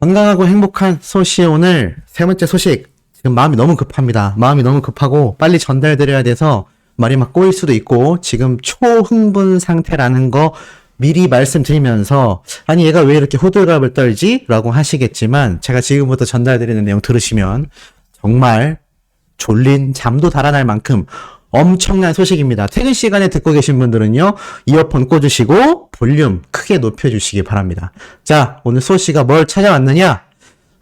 건강하고 행복한 소시의 오늘 세 번째 소식. 지금 마음이 너무 급합니다. 마음이 너무 급하고 빨리 전달드려야 돼서 말이 막 꼬일 수도 있고 지금 초흥분 상태라는 거 미리 말씀드리면서 아니 얘가 왜 이렇게 호들갑을 떨지? 라고 하시겠지만 제가 지금부터 전달드리는 내용 들으시면 정말 졸린 잠도 달아날 만큼 엄청난 소식입니다. 퇴근 시간에 듣고 계신 분들은요, 이어폰 꽂으시고 볼륨 크게 높여주시기 바랍니다. 자, 오늘 소씨가 뭘 찾아왔느냐?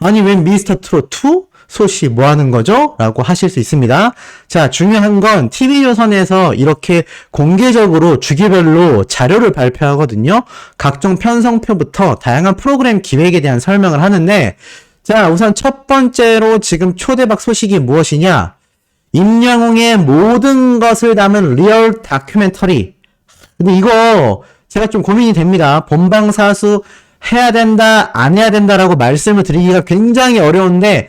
아니, 웬 미스터 트롯 2? 소씨 뭐 하는 거죠? 라고 하실 수 있습니다. 자, 중요한 건 TV조선에서 이렇게 공개적으로 주기별로 자료를 발표하거든요. 각종 편성표부터 다양한 프로그램 기획에 대한 설명을 하는데, 자, 우선 첫 번째로 지금 초대박 소식이 무엇이냐? 임영웅의 모든 것을 담은 리얼 다큐멘터리. 근데 이거 제가 좀 고민이 됩니다. 본방사수 해야 된다, 안 해야 된다라고 말씀을 드리기가 굉장히 어려운데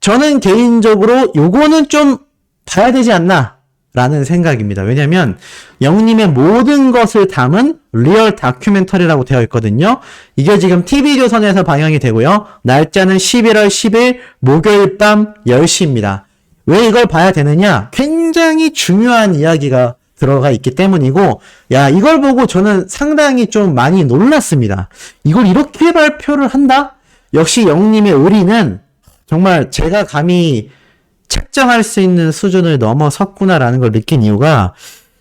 저는 개인적으로 요거는 좀 봐야 되지 않나 라는 생각입니다. 왜냐면 영님의 모든 것을 담은 리얼 다큐멘터리라고 되어 있거든요. 이게 지금 TV조선에서 방영이 되고요. 날짜는 11월 10일 목요일 밤 10시입니다. 왜 이걸 봐야 되느냐? 굉장히 중요한 이야기가 들어가 있기 때문이고, 야, 이걸 보고 저는 상당히 좀 많이 놀랐습니다. 이걸 이렇게 발표를 한다? 역시 영님의 의리는 정말 제가 감히 책정할 수 있는 수준을 넘어섰구나라는 걸 느낀 이유가,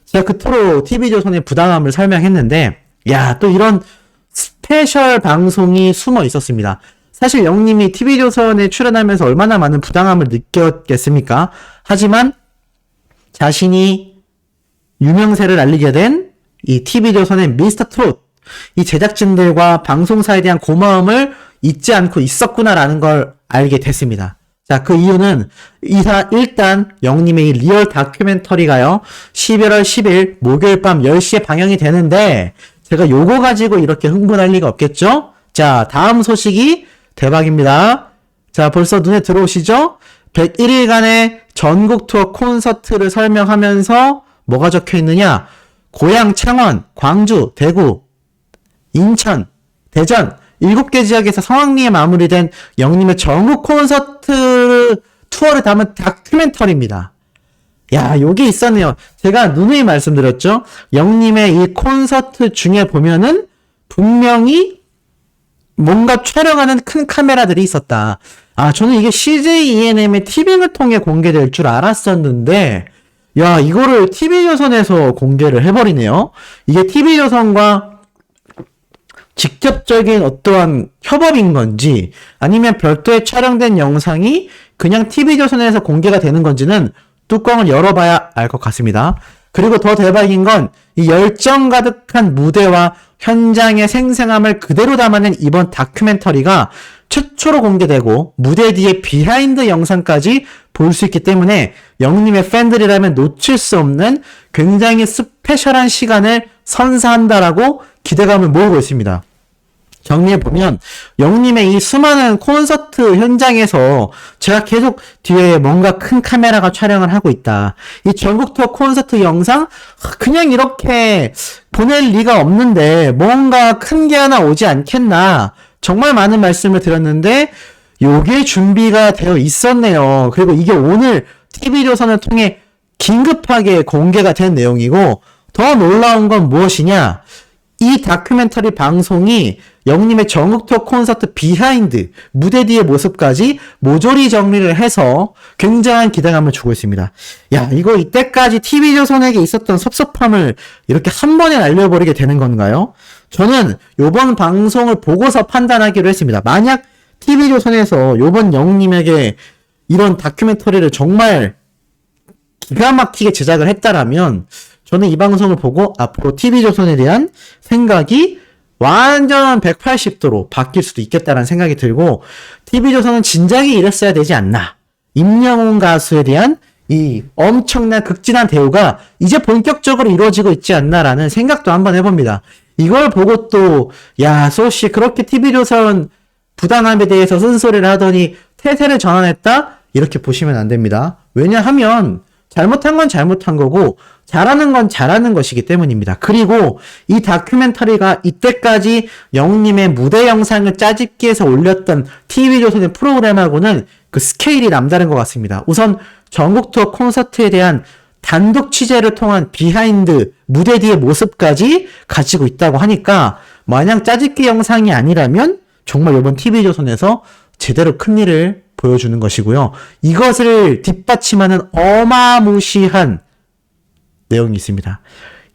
제가 그토록 TV조선의 부당함을 설명했는데, 야, 또 이런 스페셜 방송이 숨어 있었습니다. 사실 영님이 TV조선에 출연하면서 얼마나 많은 부당함을 느꼈겠습니까? 하지만 자신이 유명세를 알리게 된 이 TV조선의 미스터 트롯, 이 제작진들과 방송사에 대한 고마움을 잊지 않고 있었구나라는 걸 알게 됐습니다. 자, 그 이유는 이사 일단 영님의 이 리얼 다큐멘터리가요. 11월 10일 목요일 밤 10시에 방영이 되는데 제가 요거 가지고 이렇게 흥분할 리가 없겠죠? 자, 다음 소식이 대박입니다. 자, 벌써 눈에 들어오시죠? 101일간의 전국 투어 콘서트를 설명하면서 뭐가 적혀 있느냐? 고향 창원, 광주, 대구, 인천, 대전, 7개 지역에서 성황리에 마무리된 영님의 전국 콘서트 투어를 담은 다큐멘터리입니다. 야, 여기 있었네요. 제가 누누이 말씀드렸죠? 영님의 이 콘서트 중에 보면은 분명히 뭔가 촬영하는 큰 카메라들이 있었다. 아, 저는 이게 CJ ENM의 티빙을 통해 공개될 줄 알았었는데, 야, 이거를 TV조선에서 공개를 해버리네요. 이게 TV조선과 직접적인 어떠한 협업인 건지, 아니면 별도의 촬영된 영상이 그냥 TV조선에서 공개가 되는 건지는 뚜껑을 열어봐야 알 것 같습니다. 그리고 더 대박인 건 이 열정 가득한 무대와 현장의 생생함을 그대로 담아낸 이번 다큐멘터리가 최초로 공개되고 무대 뒤에 비하인드 영상까지 볼 수 있기 때문에 영님의 팬들이라면 놓칠 수 없는 굉장히 스페셜한 시간을 선사한다라고 기대감을 모으고 있습니다. 정리해 보면 영님의 이 수많은 콘서트 현장에서 제가 계속 뒤에 뭔가 큰 카메라가 촬영을 하고 있다. 이 전국 투어 콘서트 영상 그냥 이렇게 보낼 리가 없는데 뭔가 큰 게 하나 오지 않겠나. 정말 많은 말씀을 드렸는데 요게 준비가 되어 있었네요. 그리고 이게 오늘 TV조선을 통해 긴급하게 공개가 된 내용이고 더 놀라운 건 무엇이냐? 이 다큐멘터리 방송이 영님의 전국 투어 콘서트 비하인드 무대 뒤의 모습까지 모조리 정리를 해서 굉장한 기대감을 주고 있습니다. 야 이거 이때까지 TV조선에게 있었던 섭섭함을 이렇게 한 번에 날려버리게 되는 건가요? 저는 요번 방송을 보고서 판단하기로 했습니다. 만약 TV조선에서 요번 영님에게 이런 다큐멘터리를 정말 기가 막히게 제작을 했다라면 저는 이 방송을 보고 앞으로 TV조선에 대한 생각이 완전 180도로 바뀔 수도 있겠다라는 생각이 들고 TV조선은 진작에 이랬어야 되지 않나. 임영웅 가수에 대한 이 엄청난 극진한 대우가 이제 본격적으로 이루어지고 있지 않나라는 생각도 한번 해봅니다. 이걸 보고 또, 야, 소씨, 그렇게 TV조선 부당함에 대해서 쓴소리를 하더니 태세를 전환했다? 이렇게 보시면 안 됩니다. 왜냐하면 잘못한 건 잘못한 거고 잘하는 건 잘하는 것이기 때문입니다. 그리고 이 다큐멘터리가 이때까지 영웅님의 무대 영상을 짜집기해서 올렸던 TV조선의 프로그램하고는 그 스케일이 남다른 것 같습니다. 우선 전국 투어 콘서트에 대한 단독 취재를 통한 비하인드 무대 뒤의 모습까지 가지고 있다고 하니까 마냥 짜집기 영상이 아니라면 정말 이번 TV조선에서 제대로 큰 일을 보여주는 것이고요. 이것을 뒷받침하는 어마무시한 내용이 있습니다.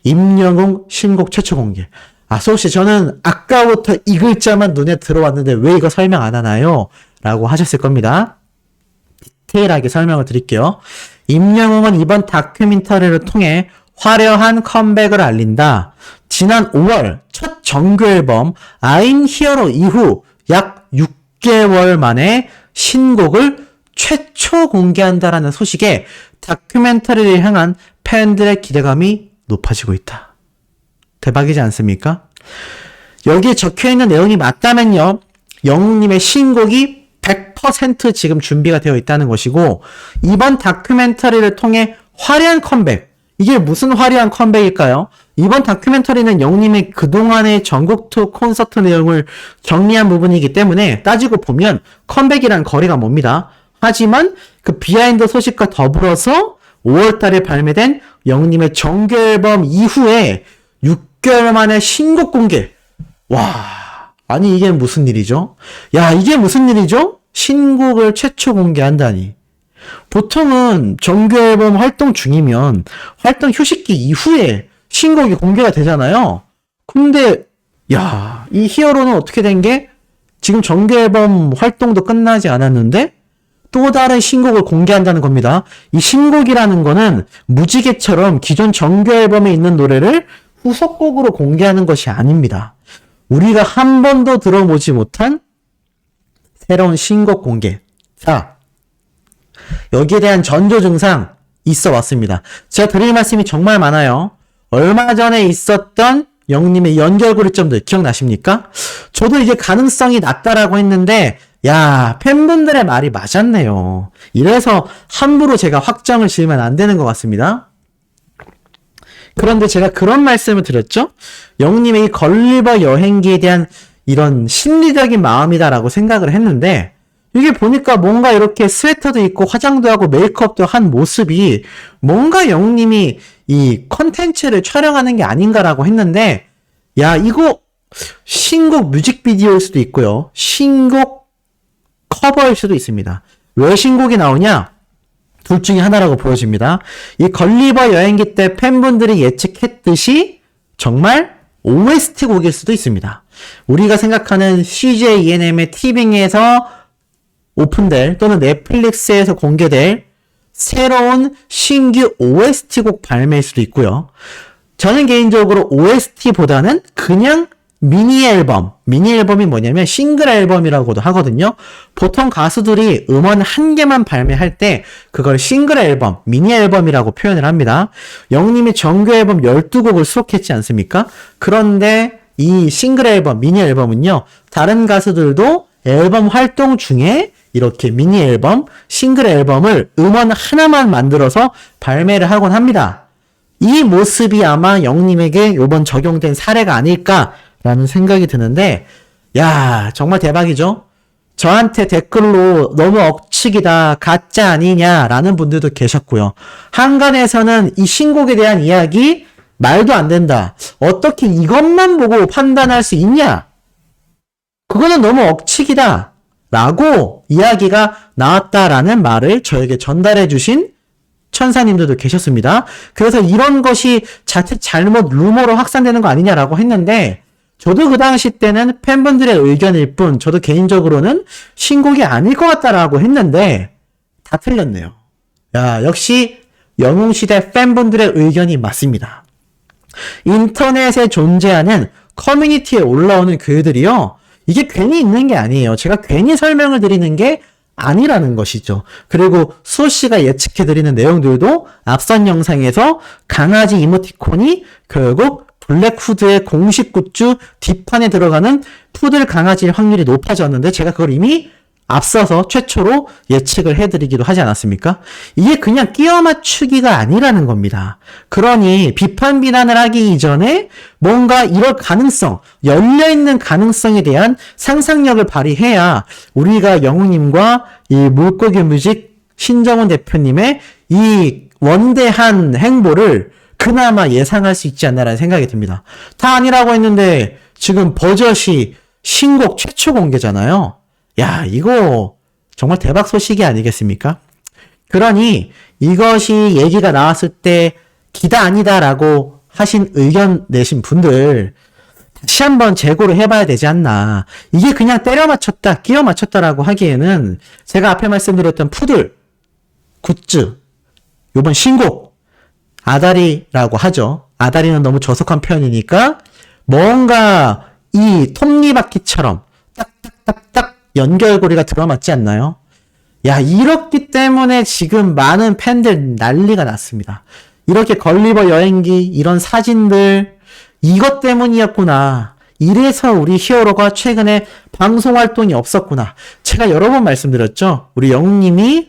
임영웅 신곡 최초 공개. 아, 소씨, 저는 아까부터 이 글자만 눈에 들어왔는데 왜 이거 설명 안 하나요? 라고 하셨을 겁니다. 디테일하게 설명을 드릴게요. 임영웅은 이번 다큐멘터리를 통해 화려한 컴백을 알린다. 지난 5월 첫 정규 앨범 I'm Hero 이후 약 6개월 만에 신곡을 최초 공개한다라는 소식에 다큐멘터리를 향한 팬들의 기대감이 높아지고 있다. 대박이지 않습니까? 여기에 적혀 있는 내용이 맞다면요. 영웅님의 신곡이 100% 지금 준비가 되어 있다는 것이고, 이번 다큐멘터리를 통해 화려한 컴백. 이게 무슨 화려한 컴백일까요? 이번 다큐멘터리는 영웅님의 그동안의 전국 투 콘서트 내용을 정리한 부분이기 때문에 따지고 보면 컴백이란 거리가 멉니다. 하지만 그 비하인드 소식과 더불어서 5월 달에 발매된 영웅님의 정규 앨범 이후에 6개월 만에 신곡 공개. 와, 아니 이게 무슨 일이죠? 야, 이게 무슨 일이죠? 신곡을 최초 공개한다니. 보통은 정규 앨범 활동 중이면 활동 휴식기 이후에 신곡이 공개가 되잖아요. 근데 야, 이 히어로는 어떻게 된 게 지금 정규 앨범 활동도 끝나지 않았는데 또 다른 신곡을 공개한다는 겁니다. 이 신곡이라는 거는 무지개처럼 기존 정규 앨범에 있는 노래를 후속곡으로 공개하는 것이 아닙니다. 우리가 한 번도 들어보지 못한 새로운 신곡 공개. 자, 여기에 대한 전조 증상 있어 왔습니다. 제가 드릴 말씀이 정말 많아요. 얼마 전에 있었던 영님의 연결 고리점들 기억나십니까? 저도 이게 가능성이 낮다라고 했는데 야, 팬분들의 말이 맞았네요. 이래서 함부로 제가 확정을 지으면 안 되는 것 같습니다. 그런데 제가 그런 말씀을 드렸죠? 영님의 이 걸리버 여행기에 대한 이런 심리적인 마음이다라고 생각을 했는데, 이게 보니까 뭔가 이렇게 스웨터도 입고 화장도 하고 메이크업도 한 모습이 뭔가 영님이 이 컨텐츠를 촬영하는 게 아닌가라고 했는데, 야, 이거 신곡 뮤직비디오일 수도 있고요. 신곡 커버일 수도 있습니다. 왜 신곡이 나오냐? 둘 중에 하나라고 보여집니다. 이 걸리버 여행기 때 팬분들이 예측했듯이 정말 OST 곡일 수도 있습니다. 우리가 생각하는 CJ ENM의 티빙에서 오픈될 또는 넷플릭스에서 공개될 새로운 신규 OST 곡 발매일 수도 있고요. 저는 개인적으로 OST보다는 그냥 미니 앨범, 미니 앨범이 뭐냐면 싱글 앨범이라고도 하거든요. 보통 가수들이 음원 한 개만 발매할 때 그걸 싱글 앨범, 미니 앨범이라고 표현을 합니다. 영님이 정규 앨범 12곡을 수록했지 않습니까? 그런데 이 싱글 앨범, 미니 앨범은요, 다른 가수들도 앨범 활동 중에 이렇게 미니 앨범, 싱글 앨범을 음원 하나만 만들어서 발매를 하곤 합니다. 이 모습이 아마 영님에게 요번 적용된 사례가 아닐까 라는 생각이 드는데, 야, 정말 대박이죠? 저한테 댓글로 너무 억측이다, 가짜 아니냐라는 분들도 계셨고요. 한간에서는 이 신곡에 대한 이야기 말도 안 된다. 어떻게 이것만 보고 판단할 수 있냐? 그거는 너무 억측이다. 라고 이야기가 나왔다라는 말을 저에게 전달해 주신 천사님들도 계셨습니다. 그래서 이런 것이 자칫 잘못 루머로 확산되는 거 아니냐라고 했는데, 저도 그 당시 때는 팬분들의 의견일 뿐, 저도 개인적으로는 신곡이 아닐 것 같다라고 했는데, 다 틀렸네요. 야, 역시 영웅시대 팬분들의 의견이 맞습니다. 인터넷에 존재하는 커뮤니티에 올라오는 글들이요, 이게 괜히 있는 게 아니에요. 제가 괜히 설명을 드리는 게 아니라는 것이죠. 그리고 수호 씨가 예측해 드리는 내용들도 앞선 영상에서 강아지 이모티콘이 결국 블랙후드의 공식 굿즈 뒷판에 들어가는 푸들 강아지의 확률이 높아졌는데 제가 그걸 이미 앞서서 최초로 예측을 해드리기도 하지 않았습니까? 이게 그냥 끼워 맞추기가 아니라는 겁니다. 그러니 비판 비난을 하기 이전에 뭔가 이럴 가능성, 열려있는 가능성에 대한 상상력을 발휘해야 우리가 영웅님과 이 물고기 뮤직 신정훈 대표님의 이 원대한 행보를 그나마 예상할 수 있지 않나라는 생각이 듭니다. 다 아니라고 했는데 지금 버젓이 신곡 최초 공개잖아요. 야, 이거 정말 대박 소식이 아니겠습니까? 그러니 이것이 얘기가 나왔을 때 기다 아니다라고 하신 의견 내신 분들 다시 한번 재고를 해봐야 되지 않나. 이게 그냥 때려 맞췄다, 끼워 맞췄다라고 하기에는 제가 앞에 말씀드렸던 푸들, 굿즈, 요번 신곡, 아다리라고 하죠. 아다리는 너무 저속한 표현이니까 뭔가 이 톱니바퀴처럼 딱딱딱딱 연결고리가 들어맞지 않나요? 야, 이렇기 때문에 지금 많은 팬들 난리가 났습니다. 이렇게 걸리버 여행기, 이런 사진들, 이것 때문이었구나. 이래서 우리 히어로가 최근에 방송 활동이 없었구나. 제가 여러 번 말씀드렸죠. 우리 영웅님이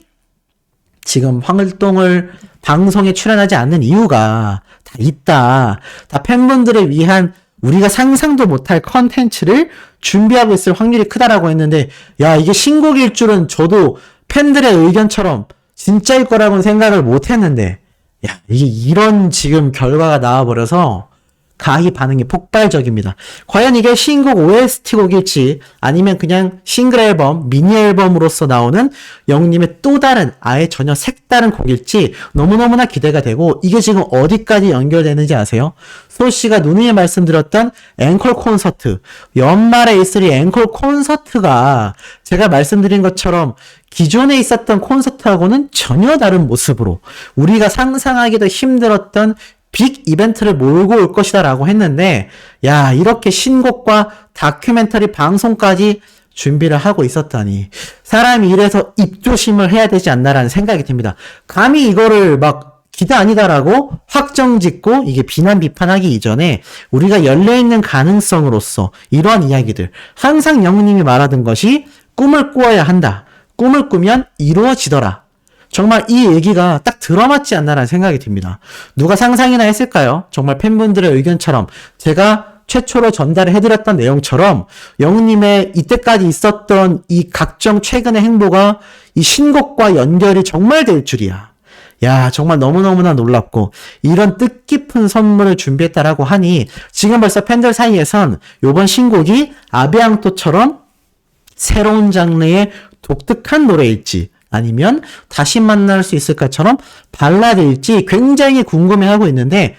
지금 활동을 방송에 출연하지 않는 이유가 다 있다. 다 팬분들을 위한 우리가 상상도 못할 컨텐츠를 준비하고 있을 확률이 크다라고 했는데, 야, 이게 신곡일 줄은 저도 팬들의 의견처럼 진짜일 거라고는 생각을 못 했는데, 야, 이게 이런 지금 결과가 나와버려서 가히 반응이 폭발적입니다. 과연 이게 신곡 OST곡일지 아니면 그냥 싱글 앨범, 미니 앨범으로서 나오는 영님의 또 다른 아예 전혀 색다른 곡일지 너무너무나 기대가 되고 이게 지금 어디까지 연결되는지 아세요? 소 씨가 누누이 말씀드렸던 앵콜 콘서트, 연말에 있을 이 앵콜 콘서트가 제가 말씀드린 것처럼 기존에 있었던 콘서트하고는 전혀 다른 모습으로 우리가 상상하기도 힘들었던 빅 이벤트를 몰고 올 것이다 라고 했는데, 야, 이렇게 신곡과 다큐멘터리 방송까지 준비를 하고 있었다니. 사람이 이래서 입조심을 해야 되지 않나라는 생각이 듭니다. 감히 이거를 막 기대 아니다라고 확정 짓고 이게 비난 비판하기 이전에 우리가 열려있는 가능성으로서 이러한 이야기들, 항상 영님이 말하던 것이 꿈을 꾸어야 한다. 꿈을 꾸면 이루어지더라. 정말 이 얘기가 딱 들어맞지 않나라는 생각이 듭니다. 누가 상상이나 했을까요? 정말 팬분들의 의견처럼 제가 최초로 전달을 해드렸던 내용처럼 영웅님의 이때까지 있었던 이 각종 최근의 행보가 이 신곡과 연결이 정말 될 줄이야. 야, 정말 너무너무나 놀랍고, 이런 뜻깊은 선물을 준비했다라고 하니, 지금 벌써 팬들 사이에선 요번 신곡이 아베앙토처럼 새로운 장르의 독특한 노래일지, 아니면 다시 만날 수 있을까처럼 발라드일지 굉장히 궁금해하고 있는데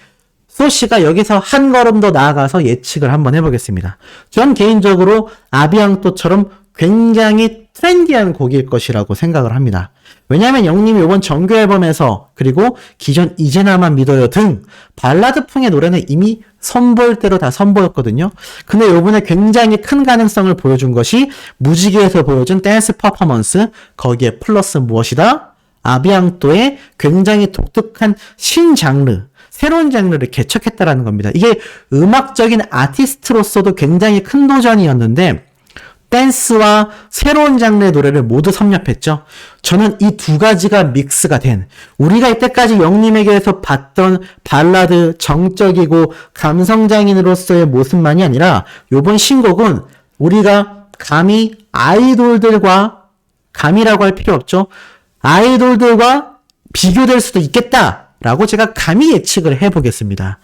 소씨가 여기서 한 걸음 더 나아가서 예측을 한번 해보겠습니다. 전 개인적으로 아비앙토처럼 굉장히 트렌디한 곡일 것이라고 생각을 합니다. 왜냐하면 영님이 이번 정규 앨범에서 그리고 기존 이제나만 믿어요 등 발라드풍의 노래는 이미 선보일 대로 다 선보였거든요. 근데 요번에 굉장히 큰 가능성을 보여준 것이 무지개에서 보여준 댄스 퍼포먼스 거기에 플러스 무엇이다? 아비앙토의 굉장히 독특한 신장르 새로운 장르를 개척했다라는 겁니다. 이게 음악적인 아티스트로서도 굉장히 큰 도전이었는데 댄스와 새로운 장르의 노래를 모두 섭렵했죠. 저는 이 두 가지가 믹스가 된 우리가 이때까지 영님에게서 봤던 발라드 정적이고 감성장인으로서의 모습만이 아니라 이번 신곡은 우리가 감히 아이돌들과 감이라고 할 필요 없죠. 아이돌들과 비교될 수도 있겠다라고 제가 감히 예측을 해보겠습니다.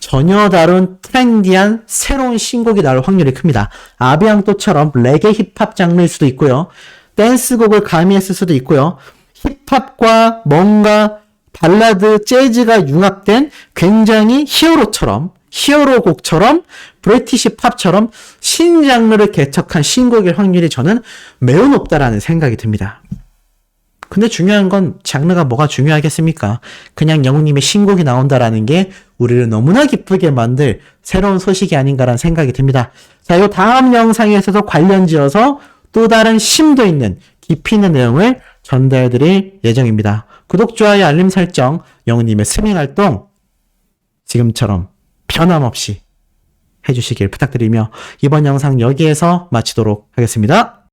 전혀 다른 트렌디한 새로운 신곡이 나올 확률이 큽니다. 아비앙토처럼 레게 힙합 장르일 수도 있고요. 댄스곡을 가미했을 수도 있고요. 힙합과 뭔가 발라드, 재즈가 융합된 굉장히 히어로처럼 히어로 곡처럼 브리티시 팝처럼 신장르를 개척한 신곡일 확률이 저는 매우 높다라는 생각이 듭니다. 근데 중요한 건 장르가 뭐가 중요하겠습니까? 그냥 영웅님의 신곡이 나온다라는 게 우리를 너무나 기쁘게 만들 새로운 소식이 아닌가라는 생각이 듭니다. 자, 이 다음 영상에서도 관련지어서 또 다른 심도 있는 깊이 있는 내용을 전달드릴 예정입니다. 구독, 좋아요, 알림 설정, 영웅님의 스밍 활동 지금처럼 변함없이 해주시길 부탁드리며 이번 영상 여기에서 마치도록 하겠습니다.